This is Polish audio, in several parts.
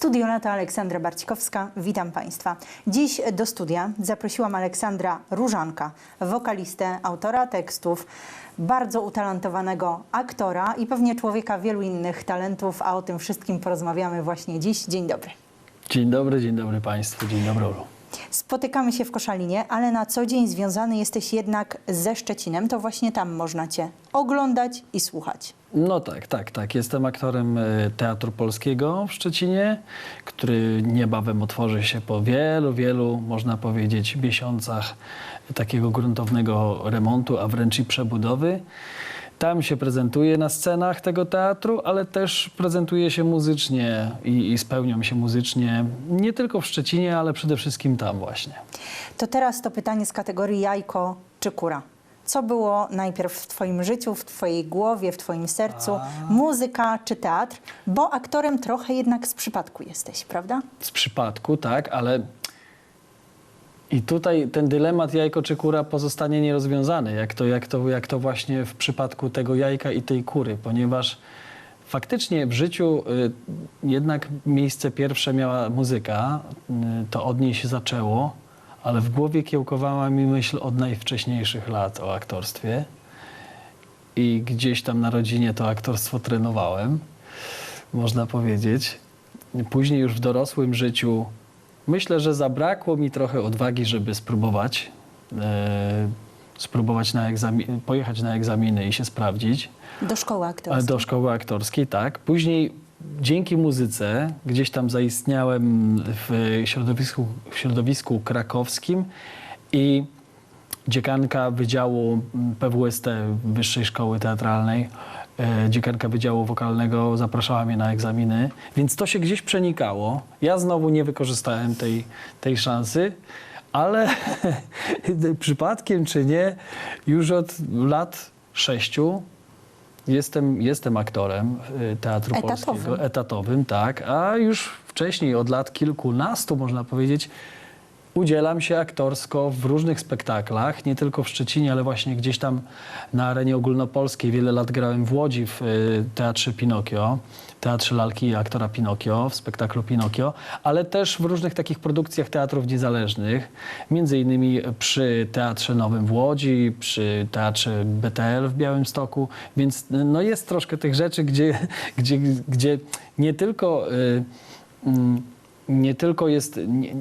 Studio Lata Aleksandra Barcikowska, witam Państwa. Dziś do studia zaprosiłam Aleksandra Różanka, wokalistę, autora tekstów, bardzo utalentowanego aktora i pewnie człowieka wielu innych talentów, a o tym wszystkim porozmawiamy właśnie dziś. Dzień dobry. Dzień dobry, dzień dobry Państwu, dzień dobry Olu. Spotykamy się w Koszalinie, ale na co dzień związany jesteś jednak ze Szczecinem. To właśnie tam można Cię oglądać i słuchać. No tak, tak, tak. Jestem aktorem e, Teatru Polskiego w Szczecinie, który niebawem otworzy się po wielu, wielu, można powiedzieć, miesiącach takiego gruntownego remontu, a wręcz i przebudowy. Tam się prezentuję na scenach tego teatru, ale też prezentuję się muzycznie i, i spełniam się muzycznie nie tylko w Szczecinie, ale przede wszystkim tam właśnie. To teraz to pytanie z kategorii jajko czy kura. Co było najpierw w Twoim życiu, w Twojej głowie, w Twoim sercu? Muzyka czy teatr? Bo aktorem trochę jednak z przypadku jesteś, prawda? z przypadku, tak, ale i tutaj ten dylemat jajko czy kura pozostanie nierozwiązany, jak to, jak, to, jak to właśnie w przypadku tego jajka i tej kury, ponieważ faktycznie w życiu y, jednak miejsce pierwsze miała muzyka, y, to od niej się zaczęło, ale w głowie kiełkowała mi myśl od najwcześniejszych lat o aktorstwie i gdzieś tam na rodzinie to aktorstwo trenowałem, można powiedzieć. Później już w dorosłym życiu myślę, że zabrakło mi trochę odwagi, żeby spróbować, e, spróbować na egzami- pojechać na egzaminy i się sprawdzić. Do szkoły E, aktorskiej. Do szkoły aktorskiej, tak. Później dzięki muzyce gdzieś tam zaistniałem w środowisku, w środowisku krakowskim i dziekanka Wydziału PWST Wyższej Szkoły Teatralnej, e, dziekanka Wydziału Wokalnego zapraszała mnie na egzaminy, więc to się gdzieś przenikało. Ja znowu nie wykorzystałem tej, tej szansy, ale przypadkiem czy nie, już od lat sześciu Jestem, jestem aktorem y, Teatru Etatowym. Polskiego, etatowym, tak, a już wcześniej, od lat kilkunastu, można powiedzieć, udzielam się aktorsko w różnych spektaklach, nie tylko w Szczecinie, ale właśnie gdzieś tam na arenie ogólnopolskiej. Wiele lat grałem w Łodzi w y, Teatrze Pinokio, Teatrze Lalki aktora Pinokio, w spektaklu Pinokio, ale też w różnych takich produkcjach teatrów niezależnych, między innymi przy Teatrze Nowym w Łodzi, przy Teatrze BTL w Białymstoku, więc no jest troszkę tych rzeczy, gdzie, gdzie, gdzie nie tylko... y, mm, nie tylko jest, nie,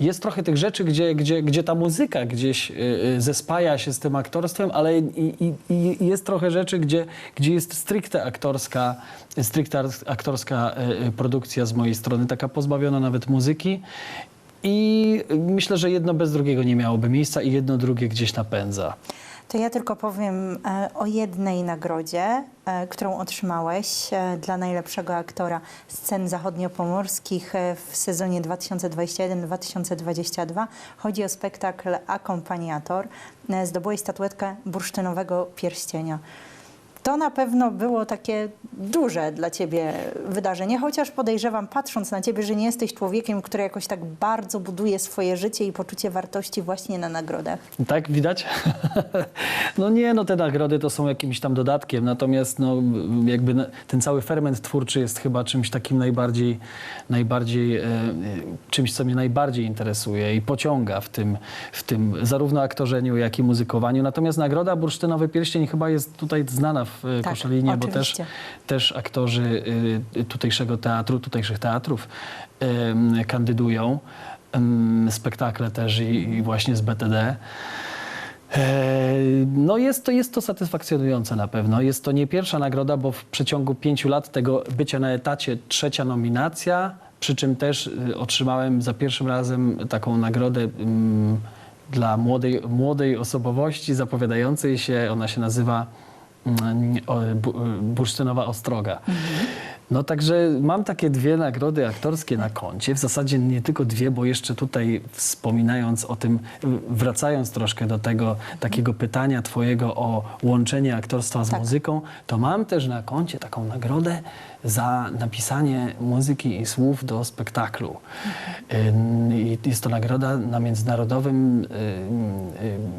jest trochę tych rzeczy, gdzie, gdzie, gdzie ta muzyka gdzieś y, y, zespaja się z tym aktorstwem, ale i, i, i jest trochę rzeczy, gdzie, gdzie jest stricte aktorska, stricte aktorska y, produkcja z mojej strony, taka pozbawiona nawet muzyki. I myślę, że jedno bez drugiego nie miałoby miejsca i jedno drugie gdzieś napędza. To ja tylko powiem e, o jednej nagrodzie, e, którą otrzymałeś e, dla najlepszego aktora scen zachodniopomorskich w sezonie 2021-2022. Chodzi o spektakl Akompaniator. Zdobyłeś statuetkę bursztynowego pierścienia. To na pewno było takie duże dla ciebie wydarzenie, chociaż podejrzewam, patrząc na ciebie, że nie jesteś człowiekiem, który jakoś tak bardzo buduje swoje życie i poczucie wartości właśnie na nagrodach. Tak, widać? No nie, no te nagrody to są jakimś tam dodatkiem, natomiast no jakby ten cały ferment twórczy jest chyba czymś takim najbardziej, najbardziej e, czymś, co mnie najbardziej interesuje i pociąga w tym, w tym zarówno aktorzeniu, jak i muzykowaniu. Natomiast nagroda Bursztynowy Pierścień chyba jest tutaj znana w e, Tak, Koszalinie, bo też, oczywiście. też aktorzy y, tutejszego teatru, tutejszych teatrów kandydują. Spektakle też i, i właśnie z BTD. E, No jest to, jest to satysfakcjonujące na pewno. Jest to nie pierwsza nagroda, bo w przeciągu pięciu lat tego bycia na etacie trzecia nominacja, przy czym też otrzymałem za pierwszym razem taką nagrodę dla młodej, młodej osobowości zapowiadającej się. Ona się nazywa Bursztynowa Ostroga. No także mam takie dwie nagrody aktorskie na koncie. W zasadzie nie tylko dwie, bo jeszcze tutaj wspominając o tym, wracając troszkę do tego takiego pytania twojego o łączenie aktorstwa z Tak. muzyką, to mam też na koncie taką nagrodę za napisanie muzyki i słów do spektaklu. I jest to nagroda na międzynarodowym ym, ym,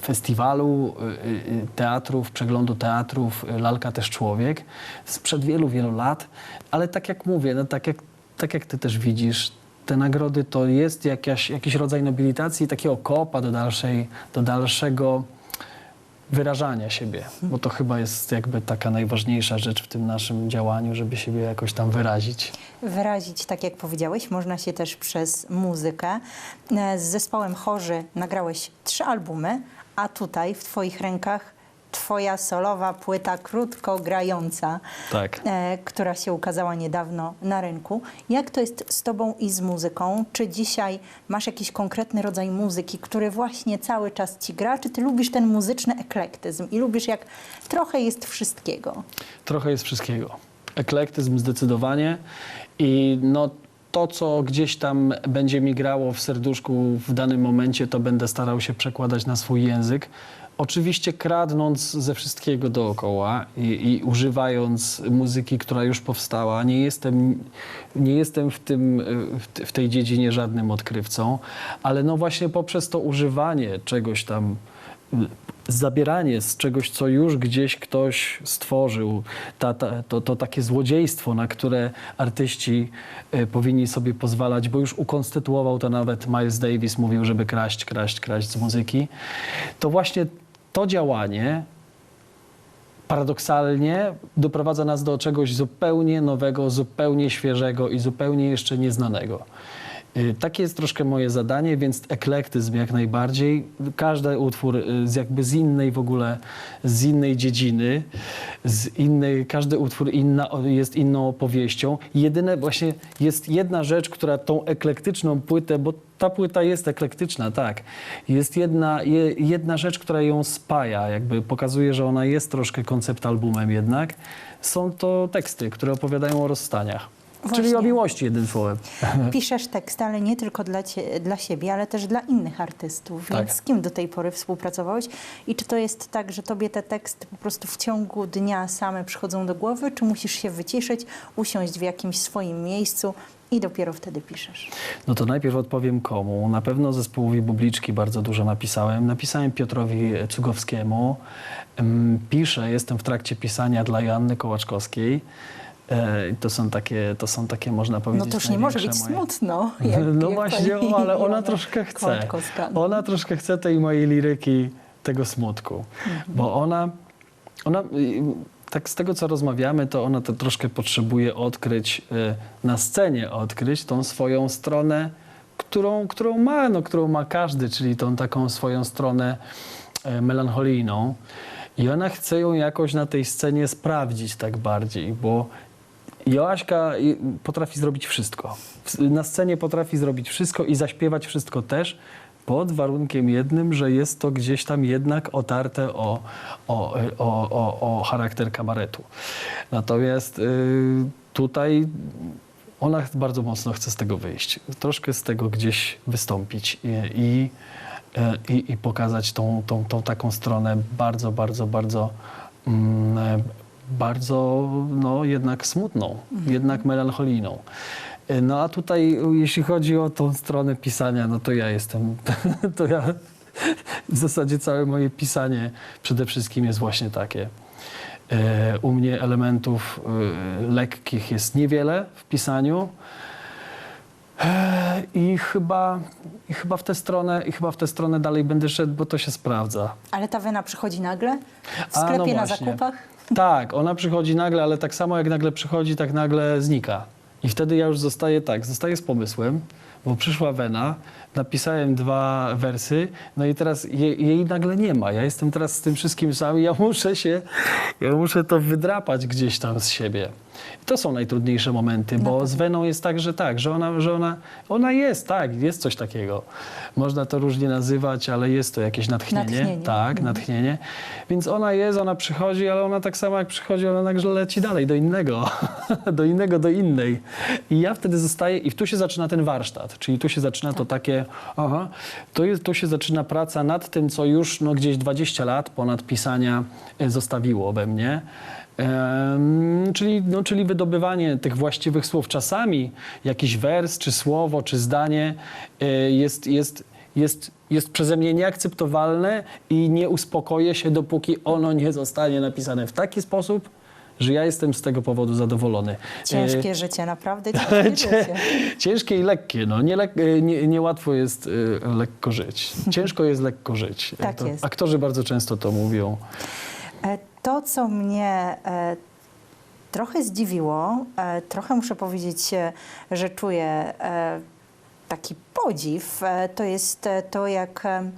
festiwalu y, y, teatrów przeglądowych przeglądu teatrów, y, lalka też człowiek, sprzed wielu, wielu lat, ale tak jak mówię, no tak jak, tak jak ty też widzisz, te nagrody to jest jakaś, jakiś rodzaj nobilitacji, takiego kopa do, dalszej, do dalszego wyrażania siebie, bo to chyba jest jakby taka najważniejsza rzecz w tym naszym działaniu, żeby siebie jakoś tam wyrazić. Wyrazić, tak jak powiedziałeś, można się też przez muzykę. E, Z zespołem Chorzy nagrałeś trzy albumy, a tutaj w Twoich rękach Twoja solowa płyta krótko grająca, Tak. e, która się ukazała niedawno na rynku. Jak to jest z Tobą i z muzyką? Czy dzisiaj masz jakiś konkretny rodzaj muzyki, który właśnie cały czas Ci gra? Czy Ty lubisz ten muzyczny eklektyzm i lubisz, jak trochę jest wszystkiego? Trochę jest wszystkiego. Eklektyzm zdecydowanie i no to, co gdzieś tam będzie mi grało w serduszku w danym momencie, to będę starał się przekładać na swój język. Oczywiście kradnąc ze wszystkiego dookoła i, i używając muzyki, która już powstała. Nie jestem, nie jestem w, tym, w tej dziedzinie żadnym odkrywcą, ale no właśnie poprzez to używanie czegoś tam zabieranie z czegoś, co już gdzieś ktoś stworzył, ta, ta, to, to takie złodziejstwo, na które artyści e, powinni sobie pozwalać, bo już ukonstytuował to nawet Miles Davis, mówił, żeby kraść, kraść, kraść z muzyki, to właśnie to działanie paradoksalnie doprowadza nas do czegoś zupełnie nowego, zupełnie świeżego i zupełnie jeszcze nieznanego. Y, Takie jest troszkę moje zadanie, więc eklektyzm jak najbardziej. Każdy utwór y, z jakby z innej w ogóle, z innej dziedziny, z innej, każdy utwór inna, jest inną opowieścią. Jedyne właśnie jest jedna rzecz, która tą eklektyczną płytę, bo ta płyta jest eklektyczna, tak. Jest jedna, je, jedna rzecz, która ją spaja, jakby pokazuje, że ona jest troszkę koncept albumem jednak. Są to teksty, które opowiadają o rozstaniach. Czyli Właśnie. o miłości jednym słowem. Piszesz teksty, ale nie tylko dla, cie, dla siebie, ale też dla innych artystów. Tak. Więc z kim do tej pory współpracowałeś? I czy to jest tak, że tobie te teksty po prostu w ciągu dnia same przychodzą do głowy, czy musisz się wyciszyć, usiąść w jakimś swoim miejscu i dopiero wtedy piszesz? No to najpierw odpowiem komu. Na pewno zespołowi Bubliczki bardzo dużo napisałem. Napisałem Piotrowi Cugowskiemu. Piszę, jestem w trakcie pisania dla Joanny Kołaczkowskiej. E, To są takie, to są takie można No powiedzieć, to już nie może być moje- smutno. Jak, No jak właśnie, o, ale ona troszkę chce. Ona troszkę chce tej mojej liryki, tego smutku. Mhm. Bo ona, ona, tak z tego co rozmawiamy, to ona to troszkę potrzebuje odkryć, y, na scenie odkryć tą swoją stronę, którą, którą ma, no, którą ma każdy, czyli tą taką swoją stronę e, melancholijną. I ona chce ją jakoś na tej scenie sprawdzić tak bardziej, bo Joaśka y, potrafi zrobić wszystko. Na scenie potrafi zrobić wszystko i zaśpiewać wszystko też, pod warunkiem jednym, że jest to gdzieś tam jednak otarte o, o, y, o, o, o charakter kabaretu. Natomiast y, tutaj ona bardzo mocno chce z tego wyjść, troszkę z tego gdzieś wystąpić i, i, e, i, pokazać tą, tą, tą taką stronę bardzo, bardzo, bardzo, mm, bardzo no, jednak smutną, jednak melancholijną. No a tutaj, jeśli chodzi o tą stronę pisania, no to ja jestem, to ja w zasadzie całe moje pisanie przede wszystkim jest właśnie takie. E, U mnie elementów e, lekkich jest niewiele w pisaniu. E, I chyba, I chyba w tę stronę, i chyba w tę stronę dalej będę szedł, bo to się sprawdza. Ale ta wena przychodzi nagle? W A, no sklepie na zakupach? Tak, ona przychodzi nagle, ale tak samo jak nagle przychodzi, tak nagle znika. I wtedy ja już zostaję tak, zostaję z pomysłem, bo przyszła wena, napisałem dwa wersy, no i teraz jej, jej nagle nie ma. Ja jestem teraz z tym wszystkim sam i ja muszę się, ja muszę to wydrapać gdzieś tam z siebie. To są najtrudniejsze momenty, bo z Weną jest tak, że tak, że ona, że ona, ona jest, tak, jest coś takiego. Można to różnie nazywać, ale jest to jakieś natchnienie. Natchnienie. Tak, natchnienie. Więc ona jest, ona przychodzi, ale ona tak samo jak przychodzi, ona nagle leci dalej do innego, do innego, do innej. I ja wtedy zostaję i tu się zaczyna ten warsztat, czyli tu się zaczyna to takie, aha, to jest, tu się zaczyna praca nad tym, co już no, gdzieś 20 lat ponad pisania e, zostawiło we mnie. Czyli, no, czyli wydobywanie tych właściwych słów. Czasami jakiś wers, czy słowo, czy zdanie e, jest, jest, jest, jest przeze mnie nieakceptowalne i nie uspokoję się, dopóki ono nie zostanie napisane w taki sposób, że ja jestem z tego powodu zadowolony. Ciężkie E, życie, naprawdę ciężkie Cie- życie. Ciężkie i lekkie. No. Nie, lek, nie, niełatwo jest lekko żyć. Ciężko jest lekko żyć. Tak to, jest. Aktorzy bardzo często to mówią. E, To, co mnie e, trochę zdziwiło, e, trochę muszę powiedzieć, że czuję taki podziw, e, to jest e, to, jak e,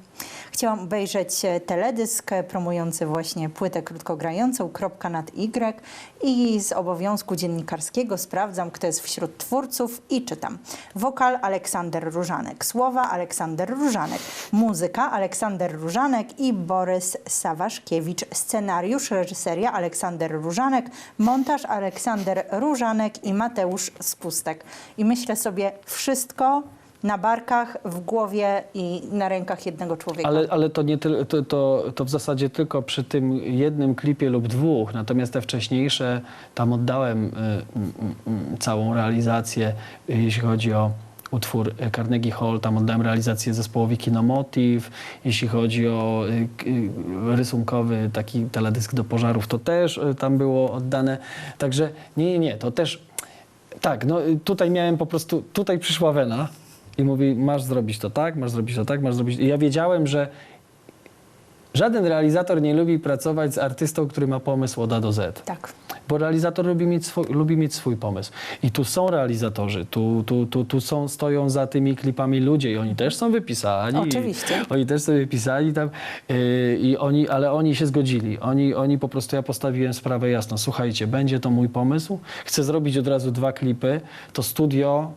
chciałam obejrzeć teledysk promujący właśnie płytę krótkogrającą Kropka nad Y. I z obowiązku dziennikarskiego sprawdzam, kto jest wśród twórców i czytam. Wokal Aleksander Różanek, słowa Aleksander Różanek, muzyka Aleksander Różanek i Borys Sawaszkiewicz, scenariusz, reżyseria Aleksander Różanek, montaż Aleksander Różanek i Mateusz Spustek. I myślę sobie, wszystko na barkach, w głowie i na rękach jednego człowieka. Ale, ale to, nie to, to, to w zasadzie tylko przy tym jednym klipie lub dwóch. Natomiast te wcześniejsze, tam oddałem y, y, y, całą realizację, jeśli chodzi o utwór Carnegie Hall, tam oddałem realizację zespołowi Kinomotiv. Jeśli chodzi o y, y, rysunkowy taki teledysk do pożarów, to też y, tam było oddane. Także nie, nie, nie, to też tak, no tutaj miałem po prostu, tutaj przyszła Wena i mówi, masz zrobić to tak, masz zrobić to tak, masz zrobić... I ja wiedziałem, że żaden realizator nie lubi pracować z artystą, który ma pomysł od A do Z. Tak. Bo realizator lubi mieć, swój, lubi mieć swój pomysł. I tu są realizatorzy, tu, tu, tu, tu są, stoją za tymi klipami ludzie i oni też są wypisani. Oczywiście. Oni też są wypisani tam, yy, i oni, ale oni się zgodzili. Oni, oni po prostu, ja postawiłem sprawę jasno. Słuchajcie, będzie to mój pomysł. Chcę zrobić od razu dwa klipy. To studio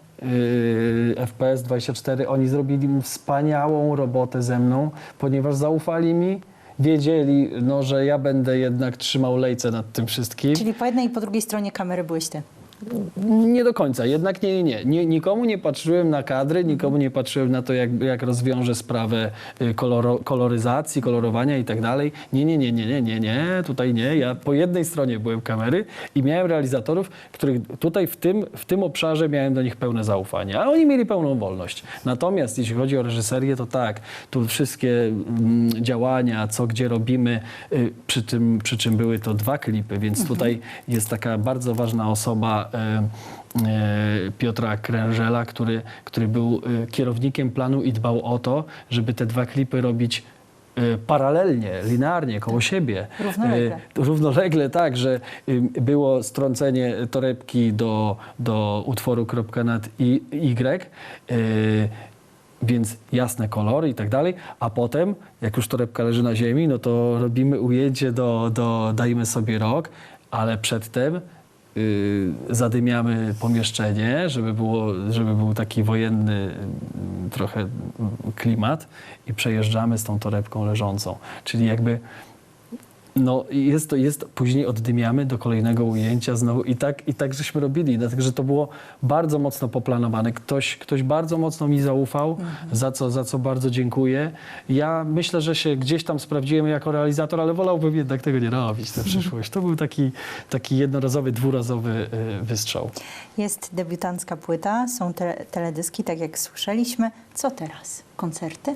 FPS 24, oni zrobili wspaniałą robotę ze mną, ponieważ zaufali mi. Wiedzieli, no, że ja będę jednak trzymał lejce nad tym wszystkim. Czyli po jednej i po drugiej stronie kamery byłeś ty. Nie do końca, jednak nie, nie, nie. nikomu nie patrzyłem na kadry, nikomu nie patrzyłem na to, jak, jak rozwiążę sprawę y, koloro, koloryzacji, kolorowania i tak dalej. Nie, nie, nie, nie, nie, nie, nie, tutaj nie. Ja po jednej stronie byłem kamery i miałem realizatorów, których tutaj w tym, w tym obszarze miałem do nich pełne zaufanie, a oni mieli pełną wolność. Natomiast jeśli chodzi o reżyserię, to tak, tu wszystkie mm, działania, co gdzie robimy, y, przy, tym, przy czym były to dwa klipy, więc tutaj jest taka bardzo ważna osoba, Piotra Krężela, który, który był e, kierownikiem planu i dbał o to, żeby te dwa klipy robić e, paralelnie, linearnie, koło siebie. Równolegle. E, Równolegle, tak, że było strącenie torebki do, do utworu kropka nad i, Y, więc jasne kolory i tak dalej, a potem, jak już torebka leży na ziemi, no to robimy ujęcie do, do dajmy sobie rok, ale przedtem zadymiamy pomieszczenie, żeby, było, żeby był taki wojenny y, trochę y, klimat i przejeżdżamy z tą torebką leżącą. Czyli jakby no jest to, jest, później oddymiamy do kolejnego ujęcia znowu i tak, i tak żeśmy robili, dlatego że to było bardzo mocno poplanowane. Ktoś, ktoś bardzo mocno mi zaufał, za, co, za co bardzo dziękuję. Ja myślę, że się gdzieś tam sprawdziłem jako realizator, ale wolałbym jednak tego nie robić na przyszłość. To był taki, taki jednorazowy, dwurazowy y, wystrzał. Jest debiutancka płyta, są te, teledyski, tak jak słyszeliśmy. Co teraz? Koncerty?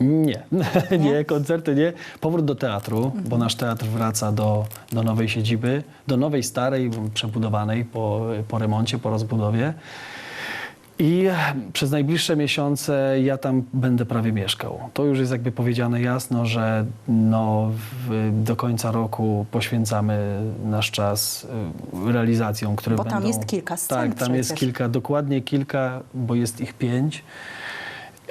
Nie. nie, Nie? koncerty nie. Powrót do teatru, bo nasz teatr wraca do, do nowej siedziby, do nowej, starej, przebudowanej po, po remoncie, po rozbudowie. I przez najbliższe miesiące ja tam będę prawie mieszkał. To już jest jakby powiedziane jasno, że no, w, do końca roku poświęcamy nasz czas y, realizacjom, które Bo będą... tam jest kilka scen Tak, tam jest przecież. kilka, dokładnie kilka, bo jest ich pięć.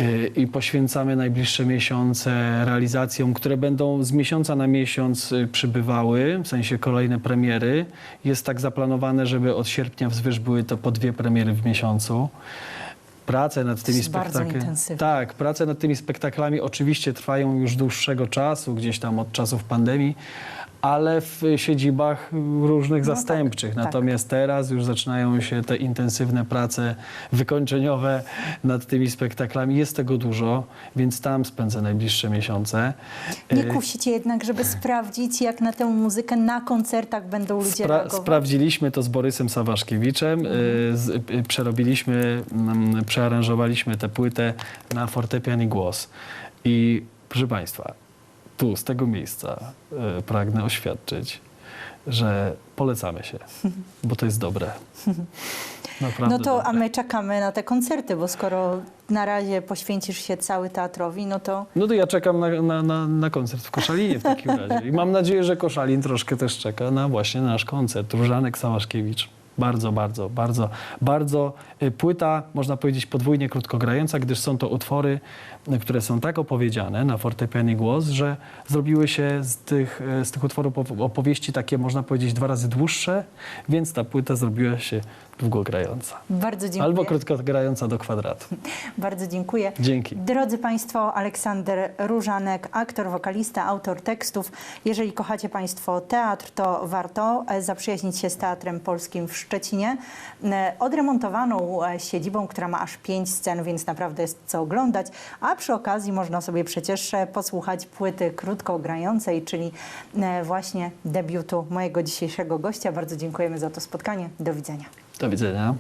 Y, I poświęcamy najbliższe miesiące realizacjom, które będą z miesiąca na miesiąc y, przybywały, w sensie kolejne premiery. Jest tak zaplanowane, żeby od sierpnia wzwyż były to po dwie premiery w miesiącu. Prace nad tymi spektaklami. Tak, prace nad tymi spektaklami oczywiście trwają już dłuższego czasu, gdzieś tam od czasów pandemii, ale w siedzibach różnych No tak, zastępczych. tak. Natomiast teraz już zaczynają się te intensywne prace wykończeniowe nad tymi spektaklami. Jest tego dużo, więc tam spędzę najbliższe miesiące. Nie Y, kusicie jednak, żeby sprawdzić, jak na tę muzykę na koncertach będą ludzie Spra- reagować? sprawdziliśmy to z Borysem Sawaszkiewiczem. y, Z, y, przerobiliśmy, mm, przearanżowaliśmy tę płytę na fortepian i głos. I proszę Państwa, tu z tego miejsca e, pragnę oświadczyć, że polecamy się, bo to jest dobre. Naprawdę No to, a dobre. my czekamy na te koncerty, bo skoro na razie poświęcisz się cały teatrowi, no to No to ja czekam na, na, na, na koncert w Koszalinie w takim razie. I mam nadzieję, że Koszalin troszkę też czeka na właśnie nasz koncert. Różanek Sałaszkiewicz. Bardzo, bardzo, bardzo, bardzo y, płyta, można powiedzieć, podwójnie krótkogrająca, gdyż są to utwory, y, które są tak opowiedziane na fortepian i głos, że zrobiły się z tych, y, z tych utworów op- opowieści takie, można powiedzieć, dwa razy dłuższe, więc ta płyta zrobiła się długogrająca. bardzo dziękuję. Albo krótkogrająca do kwadratu. Bardzo dziękuję. Dzięki. Drodzy Państwo, Aleksander Różanek, aktor, wokalista, autor tekstów. Jeżeli kochacie Państwo teatr, to warto e, zaprzyjaźnić się z Teatrem Polskim w Szczecinie. E, Odremontowaną e, siedzibą, która ma aż pięć scen, więc naprawdę jest co oglądać. A przy okazji można sobie przecież posłuchać płyty krótkogrającej, czyli e, właśnie debiutu mojego dzisiejszego gościa. Bardzo dziękujemy za to spotkanie. Do widzenia. Do widzenia.